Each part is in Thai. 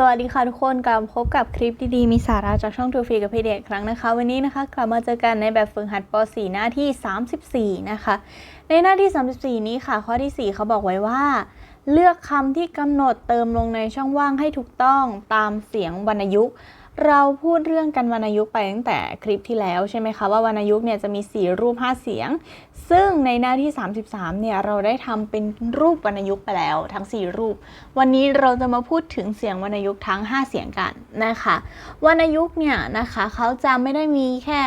สวัสดีค่ะทุกคนกลับพบกับคลิปดีๆ มีสาระจากช่องทูฟีกับพี่เด็กครั้งนะคะ วันนี้นะคะกลับมาเจอกันในแบบฝึกหัดป .4 หน้าที่ 34 นะคะ ในหน้าที่ 34 นี้ค่ะ ข้อที่ 4 เขาบอกไว้ว่า เลือกคำที่กำหนดเติมลงในช่องว่างให้ถูกต้องตามเสียงวรรณยุกต์ เราพูดเรื่องกันวรรณยุกต์ไปตั้งแต่คลิปที่แล้วใช่ไหมคะว่าวรรณยุกต์เนี่ยจะมี 4 รูป 5 เสียง ซึ่งในหน้าที่ 33เนี่ยเราได้ทำเป็นรูปวรรณยุกต์ไปแล้วทั้ง 4 รูป วันนี้เราจะมาพูดถึงเสียงวรรณยุกต์ทั้ง 5 เสียงกันนะคะวรรณยุกต์เนี่ยนะคะเขาจะไม่ได้มีแค่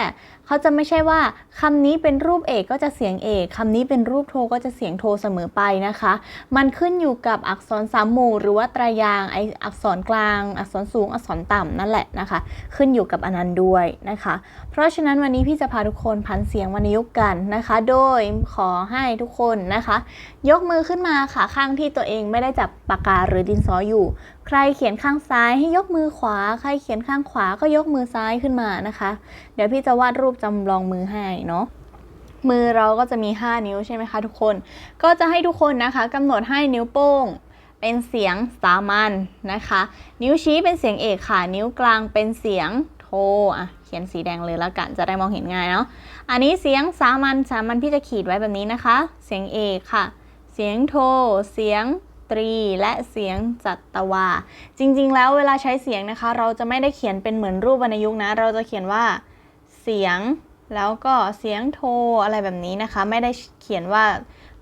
เขาจะไม่ใช่ว่าคำนี้เป็นรูปเอกก็จะเสียงเอกคำนี้เป็นรูปโทก็จะเสียงโทเสมอไปนะคะ มันขึ้นอยู่กับอักษรสามหมู่หรือว่าตรายางไออักษรกลาง อักษรสูงอักษรต่ำนั่นแหละนะคะ ขึ้นอยู่กับอนันนั้นด้วยนะคะ เพราะฉะนั้นวันนี้พี่จะพาทุกคนพันเสียงวรรณยุกต์กันนะคะ โดยขอให้ทุกคนนะคะ ยกมือขึ้นมาค่ะข้างที่ตัวเองไม่ได้จับปากกาหรือดินสออยู่ใครเขียนข้างซ้ายให้ยกมือขวา ใครเขียนข้างขวาก็ยกมือซ้ายขึ้นมานะคะ เดี๋ยวพี่จะวาดรูปจำลองมือให้เนาะมือเราก็จะมี 5 นิ้วใช่ไหมคะทุกคน ก็จะให้ทุกคนนะคะกำหนดให้นิ้วโป้งเป็นเสียงสามัญนะคะ นิ้วชี้เป็นเสียงเอกค่ะ นิ้วกลางเป็นเสียงโทอะเขียนสีแดงเลยแล้วกันจะได้มองเห็นง่ายเนาะ อันนี้เสียงสามัญสามัญพี่จะขีดไว้แบบนี้นะคะ เสียงเอกค่ะ เสียงโท เสียง ตรีและเสียงจัตวา จริงๆ แล้วเวลาใช้เสียงนะคะ เราจะไม่ได้เขียนเป็นเหมือนรูปวรรณยุกต์นะ เราจะเขียนว่าเสียงแล้วก็เสียงโทอะไรแบบนี้นะคะ ไม่ได้เขียนว่า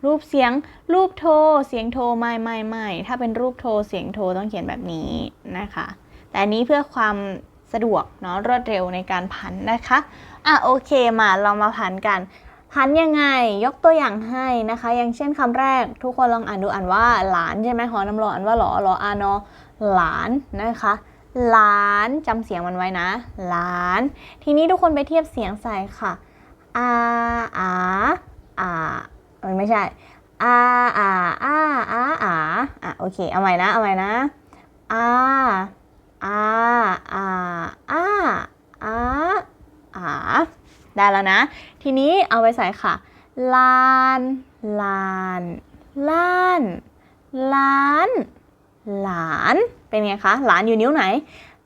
รูปเสียงรูปโท เสียงโทไม่ไม่ไม่ถ้าเป็นรูปโทเสียงโทต้องเขียนแบบนี้นะคะ แต่อันนี้เพื่อความสะดวกเนาะรวดเร็วในการพันนะคะ อะโอเคมาเรามาพันกัน พันยังไงยกตัวอย่างให้นะคะ อย่างเช่นคำแรก ทุกคนลองอ่านดูอ่านว่าหลานใช่ไหมหอน้ำรออ่านว่าหลอหลออานอหลานนะคะ หลานจำเสียงมันไว้นะ หลาน ทีนี้ทุกคนไปเทียบเสียงใส่ค่ะอาอาอามันไม่ใช่อาอาอาอาอาอะโอเคเอาใหม่นะเอาใหม่นะอาอาอาอาอาอา ได้แล้วนะ ทีนี้เอาไปใส่ค่ะ ลาน ลาน ล้าน ล้าน หลาน เป็นไงคะหลานอยู่นิ้วไหน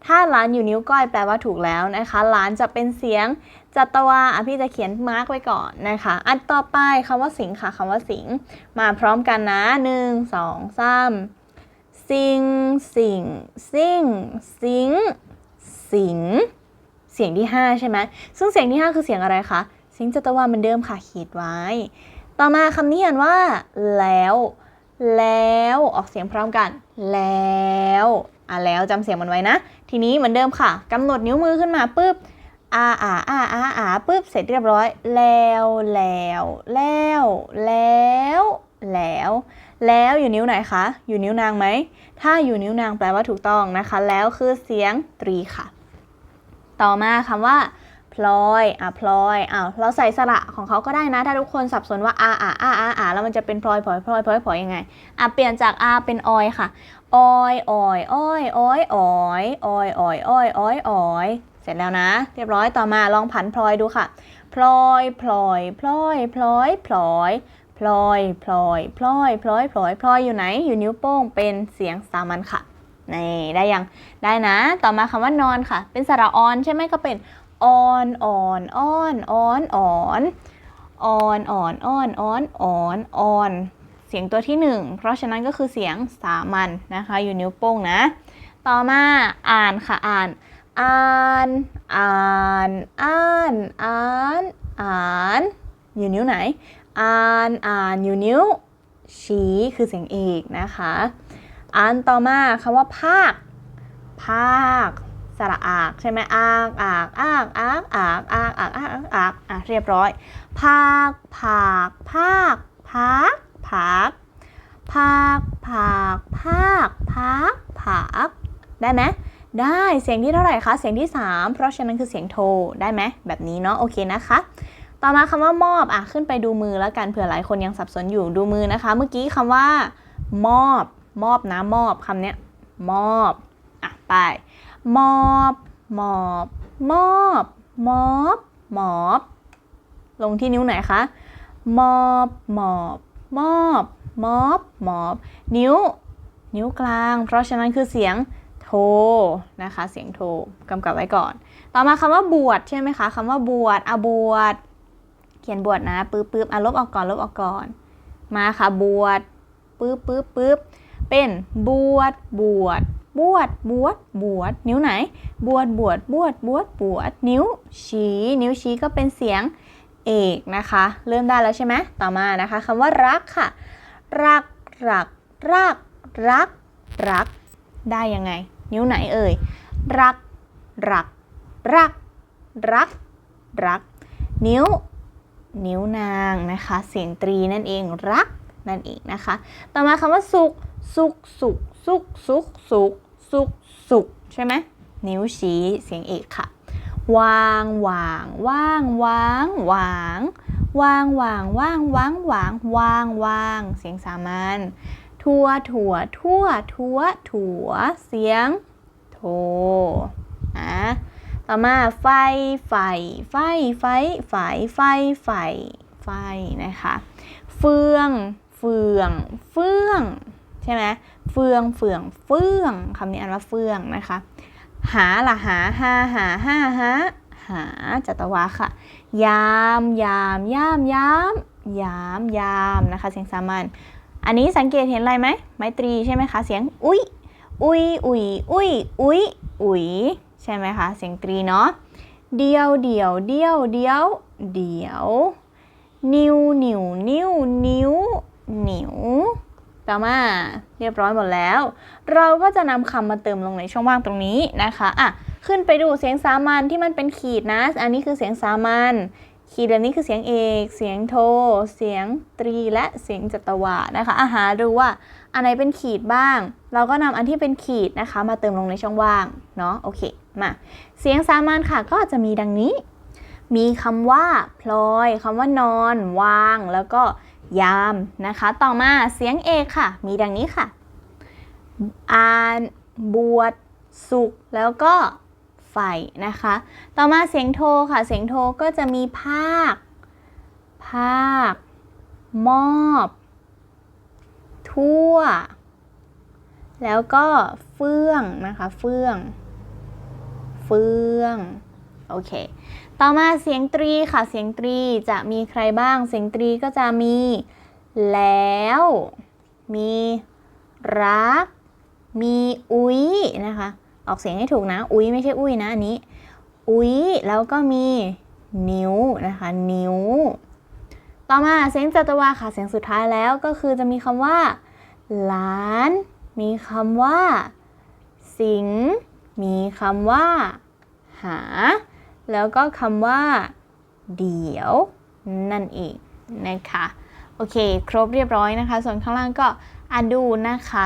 ถ้าหลานอยู่นิ้วก้อยแปลว่าถูกแล้วนะคะหลานจะเป็นเสียงจัตวาอะพี่จะเขียนมาร์กไว้ก่อนนะคะ อันต่อไปคำว่าสิงค่ะคำว่าสิง มาพร้อมกันนะหนึ่งสองสามสิงสิงสิงสิงสิง เสียงที่ 5 ใช่ไหมซึ่งเสียงที่ 5 คือเสียงอะไรคะเสียงจัตวาเหมือนเดิมค่ะขีดไว้ ต่อมาคำนี้อ่านว่า แล้ว แล้วออกเสียงพร้อมกัน แล้วอะแล้วจำเสียงมันไว้นะ ทีนี้เหมือนเดิมค่ะกำหนดนิ้วมือขึ้นมาปุ๊บอาอาอาอาอาปุ๊บเสร็จเรียบร้อย แล้วแล้วแล้วแล้วแล้ว แล้วอยู่นิ้วไหนคะ อยู่นิ้วนางไหม ถ้าอยู่นิ้วนางแปลว่าถูกต้องนะคะ แล้วคือเสียงตรีค่ะ ต่อมาคำว่าพลอยอะพลอยอ้าวเราใส่สระของเขาก็ได้นะ ถ้าทุกคนสับสนว่าอาอาอาอาอาแล้วมันจะเป็นพลอยพลอยพลอยพลอยพลอยยังไงอะเปลี่ยนจากอาเป็นออยค่ะออยออยอ้อยอ้อยอ้อยอ้อยอ้อยอ้อยอ้อยอ้อยเสร็จแล้วนะ เรียบร้อยต่อมาลองผันพลอยดูค่ะพลอยพลอยพลอยพลอยพลอยพลอยพลอยพลอยพลอยพลอยพลอยอยู่ไหนอยู่นิ้วโป้งเป็นเสียงสามัญค่ะ นี่ได้ยังได้นะ ต่อมาคำว่านอนค่ะ เป็นสระออนใช่ไหมก็เป็นออนอ่อนอ้อนอ้อนอ่อนอ่อนอ่อนอ้อนอ้อนอ่อนอ่อนเสียงตัวที่หนึ่งเพราะฉะนั้นก็คือเสียงสามัญนะคะ อยู่นิ้วโป้งนะ ต่อมาอ่านค่ะอ่านอ่านอ่านอ่านอ่านอ่านอยู่นิ้วไหนอ่านอ่านอยู่นิ้วชี้คือเสียงเอกนะคะ อ่านต่อมาคำว่าภาค ภาคสระอากใช่ไหมอากอากอากอากอากอากอากอากอากอากอะเรียบร้อย ภาคภาคภาคภาคภาคภาคภาคภาคภาคภาคได้ไหมได้เสียงที่เท่าไหร่คะเสียงที่ 3 เพราะฉะนั้นคือเสียงโทได้ไหมแบบนี้เนาะโอเคนะคะ ต่อมาคำว่ามอบอะขึ้นไปดูมือแล้วกันเผื่อหลายคนยังสับสนอยู่ดูมือนะคะ เมื่อกี้คำว่ามอบ มอบนะมอบคำเนี้ยมอบอะไปมอบมอบมอบมอบมอบลงที่นิ้วไหนคะมอบมอบมอบมอบมอบนิ้ว นิ้วกลาง เพราะฉะนั้นคือเสียงโทนะคะ เสียงโทกำกับไว้ก่อน ต่อมาคำว่าบวชใช่ไหมคะคำว่าบวชอะบวชเขียนบวชนะปึ๊บปึ๊บอะลบออกก่อนลบออกก่อน มาค่ะบวชปึ๊บปึ๊บปึ๊บ เป็นบวชบวชบวชบวชบวชนิ้วไหน บวชบวชบวชบวชบวชนิ้วชี้ นิ้วชี้ก็เป็นเสียงเอกนะคะ เริ่มได้แล้วใช่ไหมต่อมานะคะคำว่ารักค่ะ รักรักรักรักรัก ได้ยังไง นิ้วไหนเอ่ย รัก รัก รัก รัก รัก นิ้ว นิ้วนางนะคะ เสียงตรีนั่นเอง รัก นั่นเองนะคะ ต่อมาคำว่าสุก สุกสุกสุกสุกสุกสุกสุกใช่ไหมนิ้วชี้เสียงเอกค่ะ วางวางว่างวางวางวางวางว่างวางวางวางวางเสียงสามัญทั่วถั่วทั่วทั่วถั่วเสียงโทอะต่อมาไฟไฟไฟไฟไฟไฟไฟไฟนะคะ เฟือง เฟือง เฟือง ใช่ไหมเฟืองเฟืองเฟืองคำนี้อ่านว่าเฟืองนะคะ หาละหาหาหาหาหาหาจัตวาค่ะ ยามยามยามยามยามยามนะคะ เสียงสามัญอันนี้สังเกตเห็นอะไรไหมไม้ตรีใช่ไหมคะเสียงอุ้ยอุ้ยอุ้ยอุ้ยอุ้ยอุ้ยใช่ไหมคะเสียงตรีเนาะเดียวเดียวเดียวเดียวเดียว นิ้วนิ้วนิ้วนิ้วนิ้ว ต่อมาเรียบร้อยหมดแล้ว เราก็จะนำคำมาเติมลงในช่องว่างตรงนี้นะคะอะขึ้นไปดูเสียงสามัญที่มันเป็นขีดนะ อันนี้คือเสียงสามัญขีดแบบนี้คือเสียงเอก เสียงโท เสียงตรี และเสียงจัตวานะคะ อาหาดูว่าอันไหนเป็นขีดบ้าง เราก็นำอันที่เป็นขีดนะคะ มาเติมลงในช่องว่าง เนาะ โอเค มา เสียงสามัญค่ะ ก็จะมีดังนี้ มีคำว่า พลอยคำว่านอน วาง แล้วก็ ยามนะคะ ต่อมาเสียงเอกค่ะ มีดังนี้ค่ะอ่านบวชสุข แล้วก็ไฟนะคะ ต่อมาเสียงโทค่ะ เสียงโทก็จะมีภาค ภาค มอบ ทั่ว แล้วก็เฟื่องนะคะ เฟื่อง เฟื่อง โอเค ต่อมาเสียงตรีค่ะ เสียงตรีจะมีใครบ้าง เสียงตรีก็จะมี แล้ว มีรัก มีอุ้ยนะคะ ออกเสียงให้ถูกนะ อุ้ยไม่ใช่อุ้ยนะอันนี้ อุ้ยแล้วก็มีนิ้วนะคะ นิ้ว ต่อมาเสียงจัตวาค่ะ เสียงสุดท้ายแล้วก็คือจะมีคำว่าหลาน มีคำว่า สิง มีคำว่า หา แล้วก็คำว่า เดี๋ยว นั่นเองนะคะ โอเค ครบเรียบร้อยนะคะ ส่วนข้างล่างก็อ่านดูนะคะ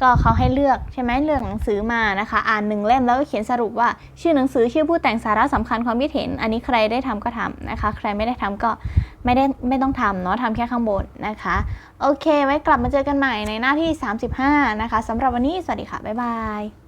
ก็เขาให้เลือกใช่ไหมเลือกหนังสือมานะคะ อ่านหนึ่งเล่มแล้วก็เขียนสรุปว่า ชื่อหนังสือชื่อผู้แต่งสาระสำคัญความคิดเห็น อันนี้ใครได้ทำก็ทำนะคะ ใครไม่ได้ทำก็ไม่ได้ไม่ต้องทำเนาะทำแค่ข้างบนนะคะ โอเค ไว้กลับมาเจอกันใหม่ในหน้าที่ 35 นะคะสำหรับวันนี้สวัสดีค่ะ บ๊ายบาย